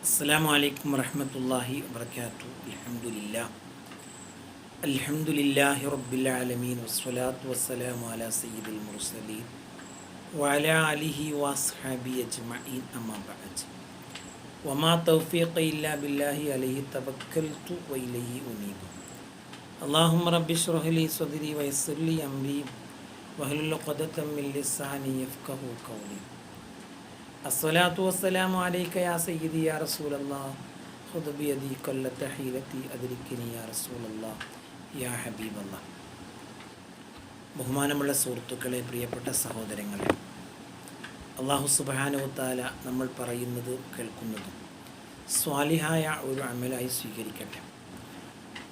السلام عليكم ورحمة الله وبركاته. الحمد لله. الحمد لله رب العالمين والصلاة والسلام على سيد المرسلين وعلى آله وأصحابه أجمعين أما بعد. وما توفيق إلا بالله عليه توكلت وإليه أنيب. اللهم رب اشرح لي صدري ويسر لي أمري واحلل عقدة من لساني يفقه قولي. അസ്സലാത്തു വസ്സലാം അലൈക യാ സയ്യിദി യാ റസൂലല്ലാ. ഖുദ് അദി കൊല്ലത്തെ ഹീലത്തി അതിരിക്കിനി യാ റസൂലല്ലാ. യാ ഹബീബല്ല. ബഹുമാനമുള്ള സുഹൃത്തുക്കളെ പ്രിയപ്പെട്ട സഹോദരങ്ങളെ അള്ളാഹു സുബാനുവത്താല നമ്മൾ പറയുന്നത് കേൾക്കുന്നതും സ്വാലിഹായ ഒരു അമലായി സ്വീകരിക്കട്ടെ.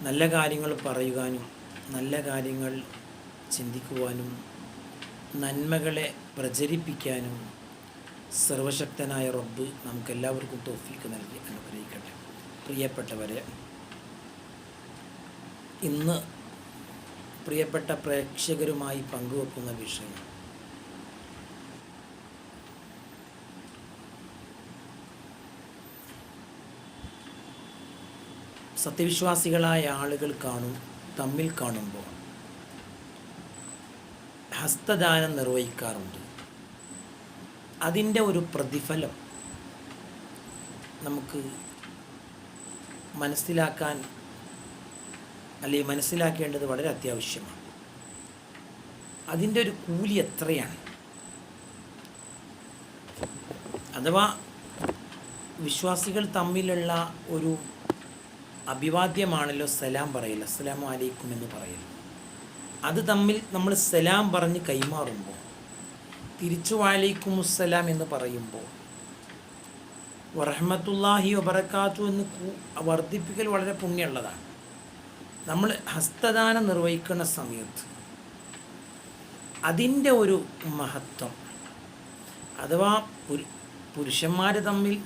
നല്ല കാര്യങ്ങൾ പറയുവാനും നല്ല കാര്യങ്ങൾ ചിന്തിക്കുവാനും നന്മകളെ പ്രചരിപ്പിക്കാനും സർവശക്തനായ റബ്ബ് നമുക്കെല്ലാവർക്കും തോഫീക്ക് നൽകി അനുഗ്രഹിക്കട്ടെ. പ്രിയപ്പെട്ടവരെ ഇന്ന് പ്രിയപ്പെട്ട പ്രേക്ഷകരുമായി പങ്കുവെക്കുന്ന വിഷയം സത്യവിശ്വാസികളായ ആളുകൾ കാണും തമ്മിൽ കാണുമ്പോൾ ഹസ്തദാനം നിർവഹിക്കാറുണ്ട്. അതിന്റെ ഒരു പ്രതിഫലം നമുക്ക് മനസ്സിലാക്കാൻ അല്ലെങ്കിൽ മനസ്സിലാക്കേണ്ടത് വളരെ അത്യാവശ്യമാണ്. അതിന്റെ ഒരു കൂലി എത്രയാണ്? അഥവാ വിശ്വാസികൾ തമ്മിലുള്ള ഒരു അഭിവാദ്യമാണല്ലോ സലാം പറയൽ അസ്സലാമു അലൈക്കും എന്ന് പറയൽ. അത് തമ്മിൽ നമ്മൾ സലാം പറഞ്ഞ് കൈമാറുമ്പോൾ തിരിച്ചു വാലൈക്കുമുസ്സലാം എന്ന് പറയുമ്പോൾ വറഹമത്തുല്ലാഹി വബർക്കാത്തു എന്ന് വർദ്ധിപ്പിക്കൽ വളരെ പുണ്യമുള്ളതാണ്. നമ്മൾ ഹസ്തദാനം നിർവഹിക്കുന്ന സമയത്ത് അതിന്റെ ഒരു മഹത്വം അഥവാ പുരുഷന്മാർ തമ്മിൽ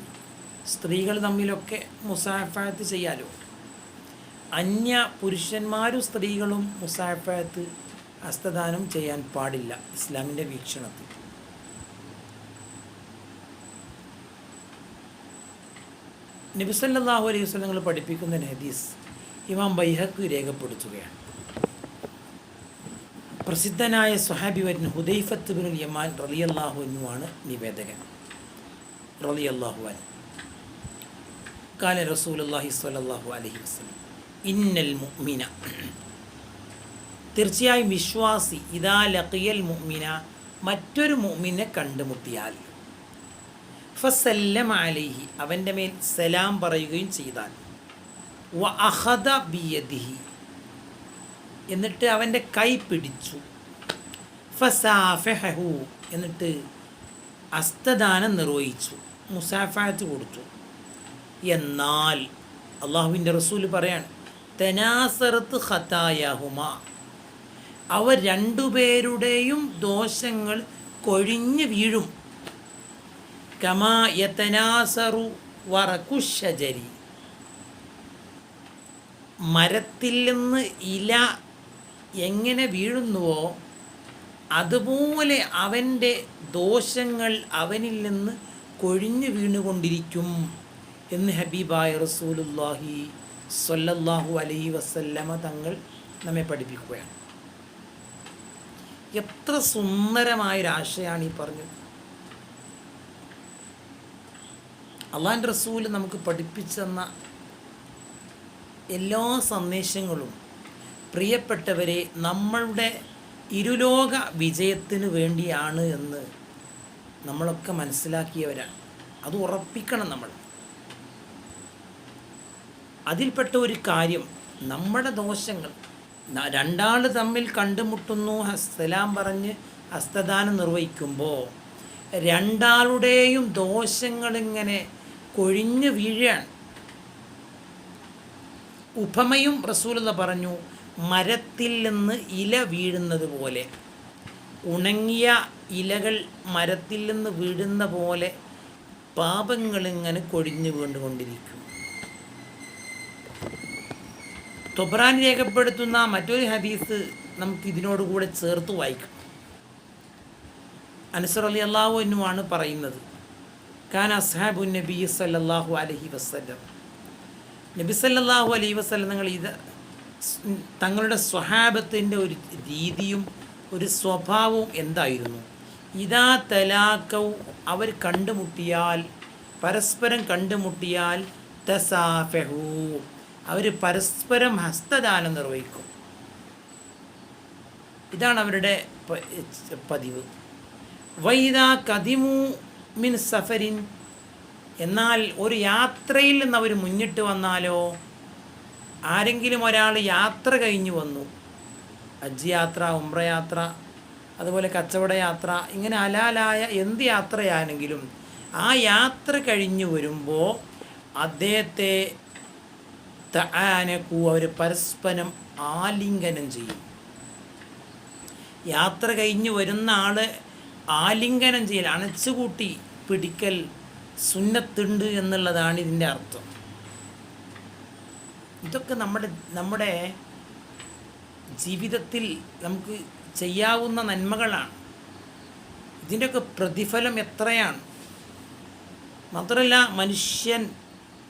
സ്ത്രീകൾ തമ്മിലൊക്കെ മുസാഫാത്ത് ചെയ്യാലോ. അന്യ പുരുഷന്മാരും സ്ത്രീകളും മുസാഫാത്ത് ഹസ്തദാനം ചെയ്യാൻ പാടില്ല ഇസ്ലാമിന്റെ വീക്ഷണത്തിൽ. നബിസല്ലാഹു അലൈഹി വസ്ലങ്ങൾ പഠിപ്പിക്കുന്ന ഹദീസ് ഇമാം ബൈഹക്ക് രേഖപ്പെടുത്തുകയാണ്. പ്രസിദ്ധനായ സുഹാബി വരൻ ഹുദൈഫത്ത് ബിൻ യമാൻ റലിയല്ലാഹു എന്നുമാണ് നിവേദകൻ. റലിയല്ലാഹു അൻ കാല റസൂലുള്ളാഹി സ്വല്ലല്ലാഹു അലഹി വസ്ലം ഇന്നൽ മുഅ്മിന. തീർച്ചയായും വിശ്വാസി ഇതാ ലഖിയൽ മുഅ്മിന മറ്റൊരു മുഅ്മിനെ കണ്ടുമുട്ടിയാൽ ഫസല്ലം അലൈഹി അവന്റെ മേൽ സലാം പറയുകയും ചെയ്താൽ. വ അഹദ ബിയദിഹി എന്നിട്ട് അവന്റെ കൈ പിടിച്ചു. ഫസാഫെഹു എന്നിട്ട് അസ്തദാനം നിർവഹിച്ചു. മുസാഫാത്ത് കൊടുത്തു. എന്നാൽ അള്ളാഹുവിന്റെ റസൂൽ പറയാണ് തെനാസറത്ത് ഹതായഹുമ അവർ രണ്ടുപേരുടെയും ദോഷങ്ങൾ കൊഴിഞ്ഞ് വീഴും. കമാ യതനാസറു വറക്കുഷജരി മരത്തിൽ നിന്ന് ഇല എങ്ങനെ വീഴുന്നുവോ അതുപോലെ അവന്റെ ദോഷങ്ങൾ അവനിൽ നിന്ന് കൊഴിഞ്ഞു വീണുകൊണ്ടിരിക്കും എന്ന് ഹബീബായ റസൂലുല്ലാഹി സൊല്ലല്ലാഹു അലൈഹി വസല്ലമ തങ്ങൾ നമ്മെ പഠിപ്പിക്കുകയാണ്. എത്ര സുന്ദരമായൊരാശയാണ് ഈ പറഞ്ഞത്. അള്ളാൻ റസൂൽ നമുക്ക് പഠിപ്പിച്ചെന്ന എല്ലാ സന്ദേശങ്ങളും പ്രിയപ്പെട്ടവരെ നമ്മളുടെ ഇരുലോക വിജയത്തിന് വേണ്ടിയാണ് എന്ന് നമ്മളൊക്കെ മനസ്സിലാക്കിയവരാണ്. അത് ഉറപ്പിക്കണം നമ്മൾ. അതിൽപ്പെട്ട ഒരു കാര്യം നമ്മുടെ ദോഷങ്ങൾ രണ്ടാൾ തമ്മിൽ കണ്ടുമുട്ടുന്നു ഹസ്തലാം പറഞ്ഞ് ഹസ്തദാനം നിർവഹിക്കുമ്പോൾ രണ്ടാളുടെയും ദോഷങ്ങളിങ്ങനെ കൊഴിഞ്ഞു വീഴുകയാണ് ഉപമയും റസൂലത പറഞ്ഞു മരത്തിൽ നിന്ന് ഇല വീഴുന്നത് പോലെ. ഉണങ്ങിയ ഇലകൾ മരത്തിൽ നിന്ന് വീഴുന്ന പോലെ പാപങ്ങളിങ്ങനെ കൊഴിഞ്ഞു വീണ്ടുകൊണ്ടിരിക്കും തൊബ്രാൻ രേഖപ്പെടുത്തുന്ന മറ്റൊരു ഹദീസ് നമുക്ക് ഇതിനോടുകൂടെ ചേർത്ത് വായിക്കാം. അനുസർ അലി അള്ളാഹു എന്നുമാണ് പറയുന്നത്. കാൻ അസ്ഹാബു നബി സല്ലല്ലാഹു അലൈഹി വസല്ലം നബി സല്ലല്ലാഹു അലൈഹി വസല്ലം നിങ്ങൾ ഇത് തങ്ങളുടെ സ്വഹാബത്തിന്റെ ഒരു രീതിയും ഒരു സ്വഭാവവും എന്തായിരുന്നു? ഇതാ തലാക്കൗ അവർ കണ്ടുമുട്ടിയാൽ പരസ്പരം കണ്ടുമുട്ടിയാൽ തസാഫഹു അവർ പരസ്പരം ഹസ്തദാനം നിർവഹിക്കും. ഇതാണ് അവരുടെ പതിവ്. വൈദാ കദിമു മിൻ സഫരിൻ. എന്നാൽ ഒരു യാത്രയിൽ നിന്ന് അവർ മുന്നിട്ട് വന്നാലോ? ആരെങ്കിലും ഒരാൾ യാത്ര കഴിഞ്ഞു വന്നു. ഹജ്ജ് യാത്ര ഉംറ യാത്ര അതുപോലെ കച്ചവട യാത്ര ഇങ്ങനെ അലാലായ എന്ത് യാത്രയാണെങ്കിലും ആ യാത്ര കഴിഞ്ഞു വരുമ്പോൾ അദ്ദേഹത്തെ തആനക്കു അവർ പരസ്പരം ആലിംഗനം ചെയ്യും. യാത്ര കഴിഞ്ഞ് വരുന്ന ആൾ ആലിംഗനം ചെയ്യൽ അണച്ചുകൂട്ടി പിടിക്കൽ സുന്നത്തുണ്ട് എന്നുള്ളതാണ് ഇതിന്റെ അർത്ഥം. ഇതൊക്കെ നമ്മുടെ നമ്മുടെ ജീവിതത്തിൽ നമുക്ക് ചെയ്യാവുന്ന നന്മകളാണ്. ഇതിന്റെയൊക്കെ പ്രതിഫലം എത്രയാണ്? മാത്രമല്ല മനുഷ്യൻ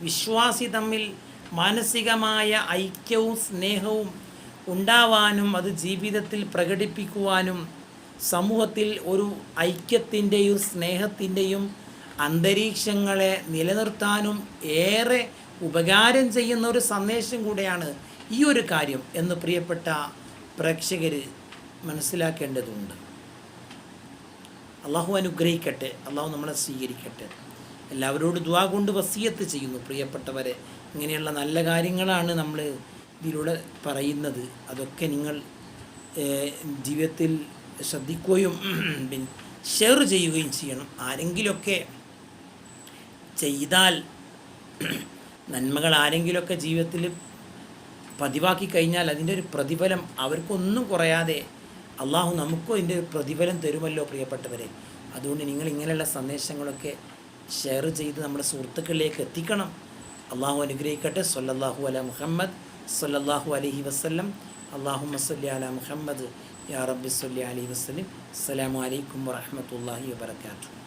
വിശ്വാസി തമ്മിൽ മാനസികമായ ഐക്യവും സ്നേഹവും ഉണ്ടാവാനും അത് ജീവിതത്തിൽ പ്രകടിപ്പിക്കുവാനും സമൂഹത്തിൽ ഒരു ഐക്യത്തിന്റെയും സ്നേഹത്തിന്റെയും അന്തരീക്ഷങ്ങളെ നിലനിർത്താനും ഏറെ ഉപകാരം ചെയ്യുന്ന ഒരു സന്ദേശം കൂടെയാണ് ഈ ഒരു കാര്യം എന്ന് പ്രിയപ്പെട്ട പ്രേക്ഷകർ മനസ്സിലാക്കേണ്ടതുണ്ട്. അള്ളാഹു അനുഗ്രഹിക്കട്ടെ അള്ളാഹു നമ്മളെ സ്വീകരിക്കട്ടെ. എല്ലാവരോടും ദുവാ കൊണ്ട് വസീയത്ത് ചെയ്യുന്നു പ്രിയപ്പെട്ടവരെ. ഇങ്ങനെയുള്ള നല്ല കാര്യങ്ങളാണ് നമ്മൾ ഇതിലൂടെ പറയുന്നത്. അതൊക്കെ നിങ്ങൾ ജീവിതത്തിൽ ശ്രദ്ധിക്കുകയും പിന്നെ ഷെയർ ചെയ്യുകയും ചെയ്യണം. ആരെങ്കിലുമൊക്കെ ചെയ്താൽ നന്മകൾ ആരെങ്കിലുമൊക്കെ ജീവിതത്തിൽ പതിവാക്കി കഴിഞ്ഞാൽ അതിന്റെ ഒരു പ്രതിഫലം അവർക്കൊന്നും കുറയാതെ അള്ളാഹു നമുക്കും അതിന്റെ ഒരു പ്രതിഫലം തരുമല്ലോ പ്രിയപ്പെട്ടവരെ. അതുകൊണ്ട് നിങ്ങൾ ഇങ്ങനെയുള്ള സന്ദേശങ്ങളൊക്കെ ഷെയർ ചെയ്ത് നമ്മുടെ സുഹൃത്തുക്കളിലേക്ക് എത്തിക്കണം. അള്ളാഹു അനുഗ്രഹിക്കട്ടെ. സൊല്ലാഹു അല മുഹമ്മദ് സൊല്ലാഹു അലഹി വസ്ല്ലം. അള്ളാഹു മസല്ലി അല മുഹമ്മദ്. യാ റബ്ബി സല്ലി അലി വസ്ലിം അസ്സലാമലൈക്കും അലൈക്കും വാത്തു